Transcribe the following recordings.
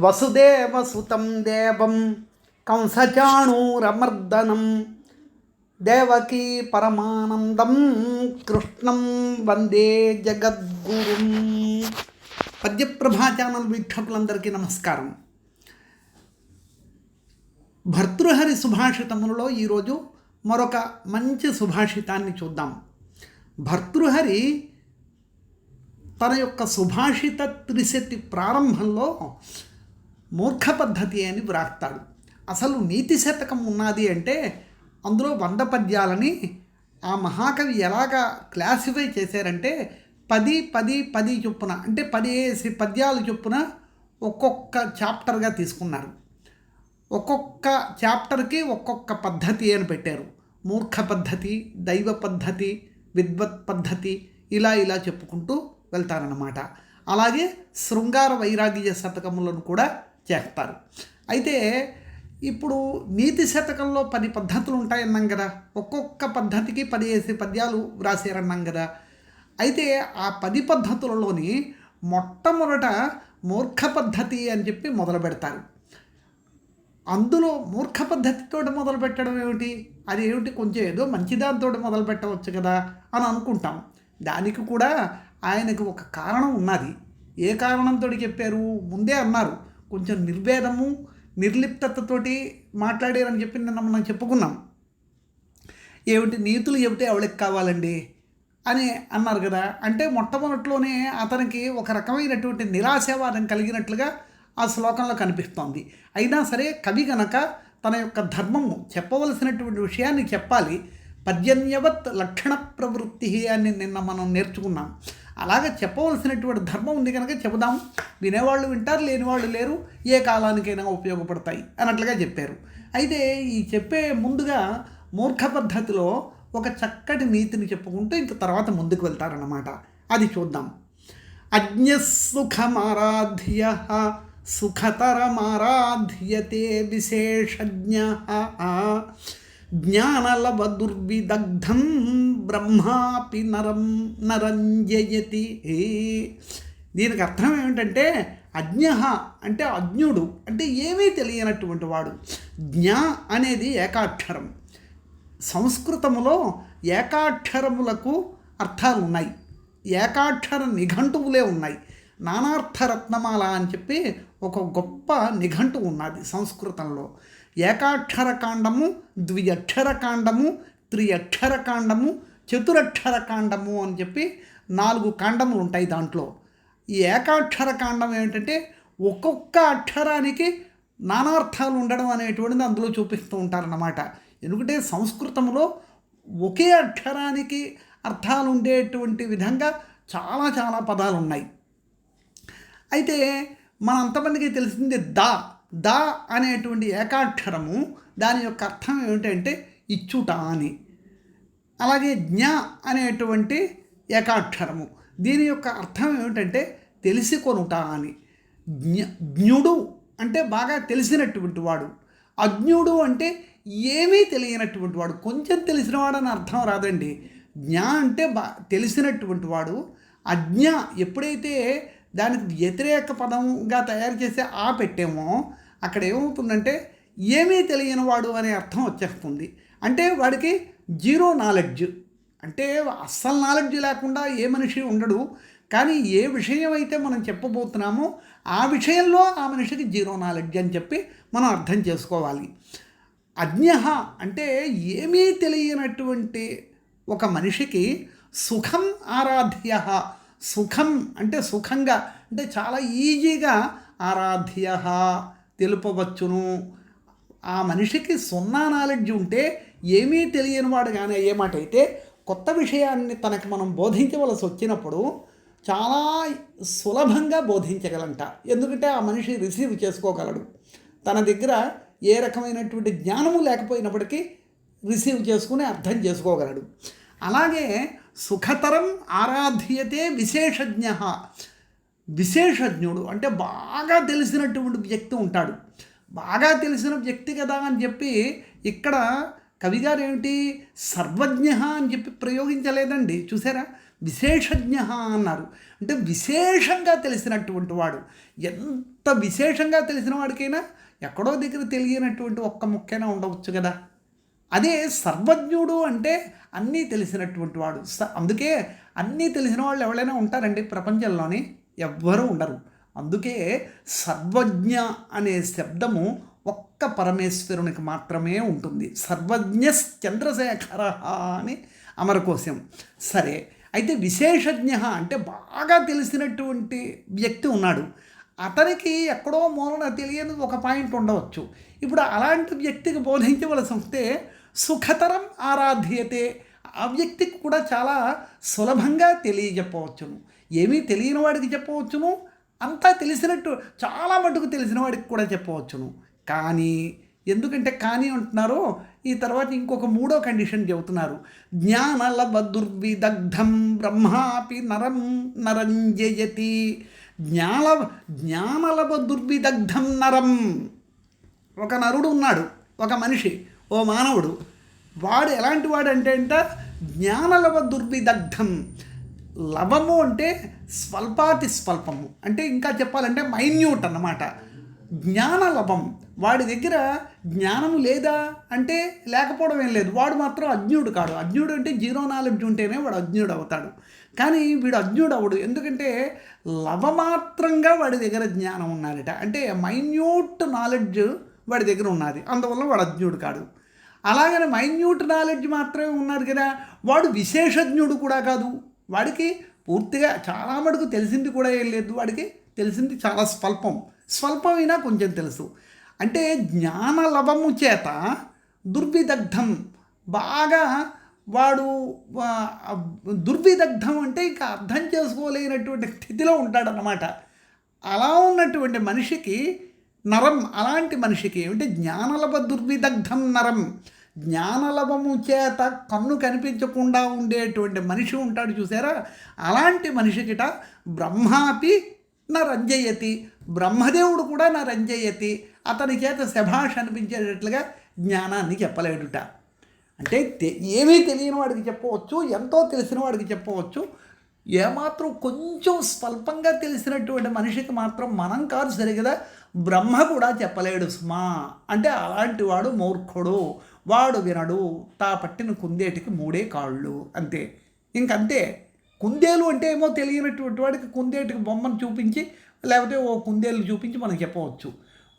వసుదేవసుతం దేవం కంసచాణూరమర్దనం దేవకీ పరమానందం కృష్ణం వందే జగద్గురుం. పద్యప్రభా ఛానల్ వీక్షకులందరికీ నమస్కారం. భర్తృహరి సుభాషితములలో ఈరోజు మరొక మంచి సుభాషితాన్ని చూద్దాం. భర్తృహరి తన యొక్క సుభాషిత త్రిశతి ప్రారంభంలో మూర్ఖ పద్ధతి అని వ్రాస్తాడు. అసలు నీతి శతకం ఉన్నది అంటే అందులో వంద పద్యాలని ఆ మహాకవి ఎలాగా క్లాసిఫై చేశారంటే పది పది పది చొప్పున అంటే పదిహేసి పద్యాలు చొప్పున ఒక్కొక్క చాప్టర్గా తీసుకున్నారు. ఒక్కొక్క చాప్టర్కి ఒక్కొక్క పద్ధతి అని పెట్టారు. మూర్ఖ పద్ధతి దైవ పద్ధతి విద్వత్ పద్ధతి ఇలా ఇలా చెప్పుకుంటూ వెళ్తారన్నమాట. అలాగే శృంగార వైరాగ్య శతకములను కూడా చేస్తారు. అయితే ఇప్పుడు నీతి శతకంలో పది పద్ధతులు ఉంటాయన్నాం కదా. ఒక్కొక్క పద్ధతికి పదిహేసి పద్యాలు వ్రాసారన్నాం కదా. అయితే ఆ పది పద్ధతులలోని మొట్టమొదట మూర్ఖ పద్ధతి అని చెప్పి మొదలు పెడతారు. అందులో మూర్ఖ పద్ధతితో మొదలు పెట్టడం ఏమిటి? అది ఏమిటి? కొంచెం ఏదో మంచిదాంతో మొదలు పెట్టవచ్చు కదా అని అనుకుంటాం. దానికి కూడా ఆయనకు ఒక కారణం ఉన్నది. ఏ కారణంతో చెప్పారు? ముందే అన్నారు. కొంచెం నిర్భేదము నిర్లిప్తతతోటి మాట్లాడారని చెప్పి నిన్న మనం చెప్పుకున్నాం. ఏమిటి? నీతులు చెబితే ఎవరికి కావాలండి? అని అన్నారు కదా. అంటే మొట్టమొదట్లోనే అతనికి ఒక రకమైనటువంటి నిరాశావాదం కలిగినట్లుగా ఆ శ్లోకంలో కనిపిస్తోంది. అయినా సరే కవి గనక తన యొక్క ధర్మము చెప్పవలసినటువంటి విషయాన్ని చెప్పాలి. పర్జన్యవత్ లక్షణ ప్రవృత్తి అని నిన్న మనం నేర్చుకున్నాం. అలాగే చెప్పవలసినటువంటి ధర్మం ఉంది కనుక చెబుదాం. వినేవాళ్ళు వింటారు లేనివాళ్ళు లేరు ఏ కాలానికైనా ఉపయోగపడతాయి అన్నట్లుగా చెప్పారు. అయితే ఈ చెప్పే ముందుగా మూర్ఖ పద్ధతిలో ఒక చక్కటి నీతిని చెప్పుకుంటూ ఇంక తర్వాత ముందుకు వెళ్తారన్నమాట. అది చూద్దాం. అజ్ఞసుఖమారాధ్య సుఖతరమారాధ్యతే విశేషజ్ఞ జ్ఞానలవదుర్విదగ్ధం బ్రహ్మాపి నరం నరంజయతి దీనికి అర్థం ఏమిటంటే అజ్ఞ అంటే అజ్ఞుడు అంటే ఏమీ తెలియనటువంటి వాడు. జ్ఞ అనేది ఏకాక్షరం. సంస్కృతములో ఏకాక్షరములకు అర్థాలు ఉన్నాయి. ఏకాక్షర నిఘంటువులే ఉన్నాయి. నానార్థ రత్నమాల అని చెప్పి ఒక గొప్ప నిఘంటు ఉన్నది సంస్కృతంలో. ఏకాక్షర కాండము ద్వియక్షర కాండము త్రియక్షర కాండము చతురక్షర కాండము అని చెప్పి నాలుగు కాండములు ఉంటాయి దాంట్లో. ఈ ఏకాక్షర కాండం ఏమిటంటే ఒక్కొక్క అక్షరానికి నానార్థాలు ఉండడం అనేటువంటిది అందులో చూపిస్తూ ఉంటారన్నమాట. ఎందుకంటే సంస్కృతంలో ఒకే అక్షరానికి అర్థాలు ఉండేటువంటి విధంగా చాలా చాలా పదాలు ఉన్నాయి. అయితే మన అంతమందికి తెలిసింది దా. ద అనేటువంటి ఏకాక్షరము దాని యొక్క అర్థం ఏమిటంటే ఇచ్చుట అని. అలాగే జ్ఞ అనేటువంటి ఏకాక్షరము దీని యొక్క అర్థం ఏమిటంటే తెలిసి కొనుట అని. జ్ఞ జ్ఞుడు అంటే బాగా తెలిసినటువంటి వాడు. అజ్ఞుడు అంటే ఏమీ తెలియనటువంటి వాడు. కొంచెం తెలిసినవాడు అని అర్థం రాదండి. జ్ఞ అంటే బా తెలిసినటువంటి వాడు. అజ్ఞ ఎప్పుడైతే దానికి వ్యతిరేక పదంగా తయారు చేసే ఆ పెట్టేమో అక్కడ ఏమవుతుందంటే ఏమీ తెలియని వాడు అనే అర్థం వచ్చేస్తుంది. అంటే వాడికి జీరో నాలెడ్జ్. అంటే అస్సలు నాలెడ్జ్ లేకుండా ఏ మనిషి ఉండడు. కానీ ఏ విషయం అయితే మనం చెప్పబోతున్నామో ఆ విషయంలో ఆ మనిషికి జీరో నాలెడ్జ్ అని చెప్పి మనం అర్థం చేసుకోవాలి. అజ్ఞ అంటే ఏమీ తెలియనటువంటి ఒక మనిషికి సుఖం ఆరాధ్య సుఖం అంటే సుఖంగా అంటే చాలా ఈజీగా ఆరాధ్య తెలుపవచ్చును. ఆ మనిషికి సున్నా నాలెడ్జ్ ఉంటే ఏమీ తెలియని వాడు కానీ ఏ మాట అయితే కొత్త విషయాన్ని తనకి మనం బోధించవలసి వచ్చినప్పుడు చాలా సులభంగా బోధించగలంట. ఎందుకంటే ఆ మనిషి రిసీవ్ చేసుకోగలడు. తన దగ్గర ఏ రకమైనటువంటి జ్ఞానము లేకపోయినప్పటికీ రిసీవ్ చేసుకుని అర్థం చేసుకోగలడు. అలాగే సుఖతరం ఆరాధ్యతే విశేషజ్ఞ. విశేషజ్ఞుడు అంటే బాగా తెలిసినటువంటి వ్యక్తి ఉంటాడు. బాగా తెలిసిన వ్యక్తి కదా అని చెప్పి ఇక్కడ కవిగారు ఏమిటి సర్వజ్ఞ అని చెప్పి ప్రయోగించలేదండి. చూసారా? విశేషజ్ఞ అన్నారు. అంటే విశేషంగా తెలిసినటువంటి వాడు. ఎంత విశేషంగా తెలిసిన వాడికైనా ఎక్కడో దగ్గర తెలియనటువంటి ఒక్క ముక్కైనా ఉండవచ్చు కదా. అదే సర్వజ్ఞుడు అంటే అన్నీ తెలిసినటువంటి వాడు. స అందుకే అన్నీ తెలిసిన వాళ్ళు ఎవరైనా ఉంటారండి ప్రపంచంలోని? ఎవ్వరూ ఉండరు. అందుకే సర్వజ్ఞ అనే శబ్దము ఒక్క పరమేశ్వరునికి మాత్రమే ఉంటుంది. సర్వజ్ఞ చంద్రశేఖర అని అమరకోశం. సరే అయితే విశేషజ్ఞ అంటే బాగా తెలిసినటువంటి వ్యక్తి ఉన్నాడు. అతనికి ఎక్కడో మూలన తెలియని ఒక పాయింట్ ఉండవచ్చు. ఇప్పుడు అలాంటి వ్యక్తికి బోధించవలసి వస్తే సుఖతరం ఆరాధ్యతే. ఆ వ్యక్తికి కూడా చాలా సులభంగా తెలియజెప్పవచ్చును. ఏమీ తెలియని వాడికి చెప్పవచ్చును అంతా తెలిసినట్టు చాలా మటుకు తెలిసిన వాడికి కూడా చెప్పవచ్చును. కానీ ఎందుకంటే కానీ అంటున్నారో ఈ తర్వాత ఇంకొక మూడో కండిషన్ చెబుతున్నారు. జ్ఞానలభ దుర్విదగ్ధం బ్రహ్మాపి నరం నరంజయతి జ్ఞాన జ్ఞానలభ దుర్విదగ్ధం నరం. ఒక నరుడు ఉన్నాడు ఒక మనిషి ఓ మానవుడు. వాడు ఎలాంటి వాడు అంటే అంట జ్ఞానలవ దుర్విదగ్ధం లవము అంటే స్వల్పాతి స్వల్పము. అంటే ఇంకా చెప్పాలంటే మైన్యూట్ అన్నమాట. జ్ఞానలభం. వాడి దగ్గర జ్ఞానం లేదా అంటే లేకపోవడం ఏం లేదు. వాడు మాత్రం అజ్ఞుడు కాడు. అజ్ఞుడు అంటే జీరో నాలెడ్జ్ ఉంటేనే వాడు అజ్ఞుడు అవుతాడు. కానీ వీడు అజ్ఞుడు అవడు ఎందుకంటే లవమాత్రంగా వాడి దగ్గర జ్ఞానం ఉన్నాడట. అంటే మైన్యూట్ నాలెడ్జ్ వాడి దగ్గర ఉన్నది. అందువల్ల వాడు అజ్ఞుడు కాడు. అలాగని మైన్యూట్ నాలెడ్జ్ మాత్రమే ఉన్నారు కదా. వాడు విశేషజ్ఞుడు కూడా కాదు. వాడికి పూర్తిగా చాలా మటుకు తెలిసింది కూడా ఏం లేదు. వాడికి తెలిసింది చాలా స్వల్పం. స్వల్పమైనా కొంచెం తెలుసు. అంటే జ్ఞానలభము చేత దుర్విదగ్ధం బాగా వాడు దుర్విదగ్ధం అంటే ఇంకా అర్థం చేసుకోలేనటువంటి స్థితిలో ఉంటాడనమాట అలా ఉన్నటువంటి మనిషికి నరం అలాంటి మనిషికి అంటే జ్ఞానలభ దుర్విదగ్ధం నరం. జ్ఞానలభము చేత కన్ను కనిపించకుండా ఉండేటువంటి మనిషి ఉంటాడు చూసారా? అలాంటి మనిషికిట బ్రహ్మాపి నా రంజయతి బ్రహ్మదేవుడు కూడా నా రంజయతి అతని చేత శభాష్ అనిపించేటట్లుగా జ్ఞానాన్ని చెప్పలేడుట. అంటే ఏమీ తెలియని వాడికి చెప్పవచ్చు ఎంతో తెలిసిన వాడికి చెప్పవచ్చు. ఏమాత్రం కొంచెం స్వల్పంగా తెలిసినటువంటి మనిషికి మాత్రం మనం కాదు సరిగదా? బ్రహ్మ కూడా చెప్పలేడు సుమా. అంటే అలాంటి వాడు మూర్ఖుడు వాడు వినడు. తా పట్టిన కుందేటికి మూడే కాళ్ళు అంతే. ఇంకంతే. కుందేలు అంటే ఏమో తెలియనటువంటి వాడికి కుందేటికి బొమ్మను చూపించి లేకపోతే ఓ కుందేలు చూపించి మనం చెప్పవచ్చు.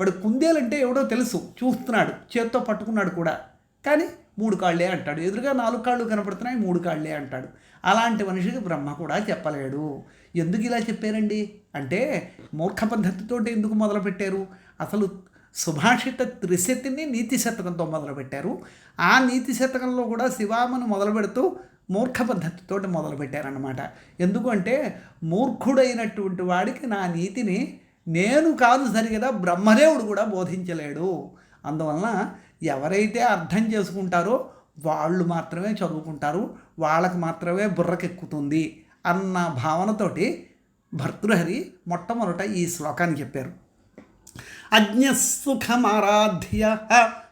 వాడు కుందేలు అంటే ఎవడో తెలుసు చూస్తున్నాడు చేత్తో పట్టుకున్నాడు కూడా. కానీ మూడు కాళ్ళే అంటాడు. ఎదురుగా నాలుగు కాళ్ళు కనపడుతున్నాయి మూడు కాళ్ళే అంటాడు. అలాంటి మనిషికి బ్రహ్మ కూడా చెప్పలేడు. ఎందుకు ఇలా చెప్పారండి? అంటే మూర్ఖ పద్ధతితో ఎందుకు మొదలుపెట్టారు? అసలు సుభాషిత త్రిశతిని నీతి శతకంతో మొదలుపెట్టారు. ఆ నీతి శతకంలో కూడా శివామను మొదలు పెడుతూ మూర్ఖ పద్ధతితో మొదలుపెట్టారనమాట ఎందుకంటే మూర్ఖుడైనటువంటి వాడికి నా నీతిని నేను కాదు సరిగదా బ్రహ్మదేవుడు కూడా బోధించలేడు. అందువలన ఎవరైతే అర్థం చేసుకుంటారో వాళ్ళు మాత్రమే చదువుకుంటారు వాళ్ళకి మాత్రమే బుర్రకెక్కుతుంది అన్న భావనతోటి భర్తృహరి మొట్టమొదట ఈ శ్లోకాన్ని చెప్పారు. అజ్ఞసుఖమారాధ్య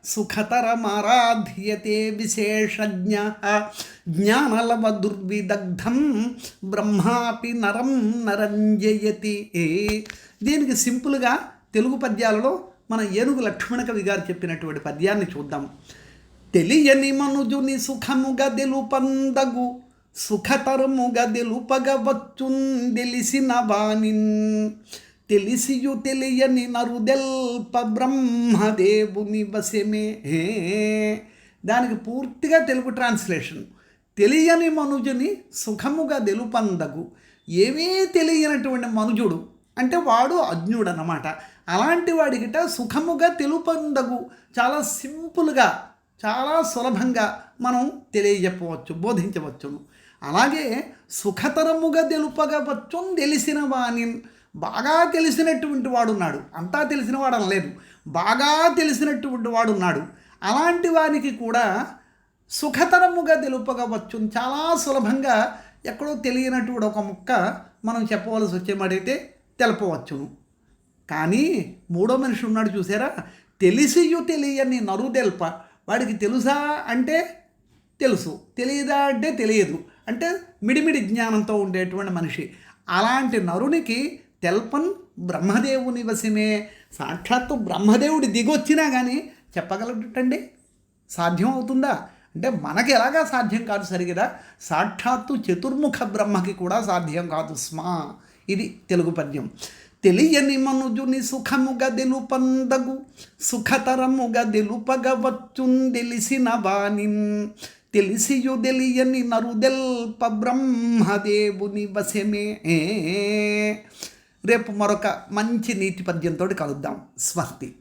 సుఖతరమారాధ్యతే విశేషజ్ఞ జ్ఞానలవ దుర్విదగ్ధం బ్రహ్మాపి నరం నరంజయతి. దీనికి సింపుల్గా తెలుగు పద్యాలలో మన ఏనుగు లక్ష్మణ కవి గారు చెప్పినటువంటి పద్యాన్ని చూద్దాం. తెలియని మనుజుని సుఖముగా తెలుపందగు సుఖతరముగా తెలిసిన వాణిన్ తెలిసియు తెలియని నరుదెల్ప బ్రహ్మదేవుని వశమే. దానికి పూర్తిగా తెలుగు ట్రాన్స్లేషన్. తెలియని మనుజుని సుఖముగా తెలుపందగు ఏమీ తెలియనటువంటి మనుజుడు అంటే వాడు అజ్ఞుడు అనమాట అలాంటి వాడికిట సుఖముగా తెలుపందగు. చాలా సింపుల్గా చాలా సులభంగా మనం తెలియజెప్పవచ్చు బోధించవచ్చును. అలాగే సుఖతరముగా తెలుపగవచ్చు తెలిసిన వాణి బాగా తెలిసినటువంటి వాడున్నాడు. అంతా తెలిసిన వాడు అనలేదు బాగా తెలిసినటువంటి వాడున్నాడు. అలాంటి వానికి కూడా సుఖతరముగా తెలుపగవచ్చు చాలా సులభంగా ఎక్కడో తెలియనటువంటి ఒక ముక్క మనం చెప్పవలసి వచ్చేమాడైతే తెలపవచ్చును. కానీ మూడో మనిషి ఉన్నాడు చూసారా? తెలిసియు తెలియని నరుదెల్ప. వాడికి తెలుసా అంటే తెలుసు. తెలియదా అంటే తెలియదు. అంటే మిడిమిడి జ్ఞానంతో ఉండేటువంటి మనిషి. అలాంటి నరునికి తెల్పన్ బ్రహ్మదేవుని వశమే సాక్షాత్తు బ్రహ్మదేవుడి దిగొచ్చినా కానీ చెప్పగలటండి? సాధ్యం అవుతుందా అంటే మనకి ఎలాగా సాధ్యం కాదు సరిగదా? సాక్షాత్తు చతుర్ముఖ బ్రహ్మకి కూడా సాధ్యం కాదు స్మా. ఇది తెలుగు పద్యం. తెలియని మనుజుని సుఖముగా తెలుపందగు సుఖతరముగా తెలుపగవచ్చున్ వాణిన్ తెలిసియు తెలియని నరుదెల్ప బ్రహ్మదేవుని వశమే. రేపు మరొక మంచి నీతి పద్యంతో కలుద్దాం. స్వస్తి.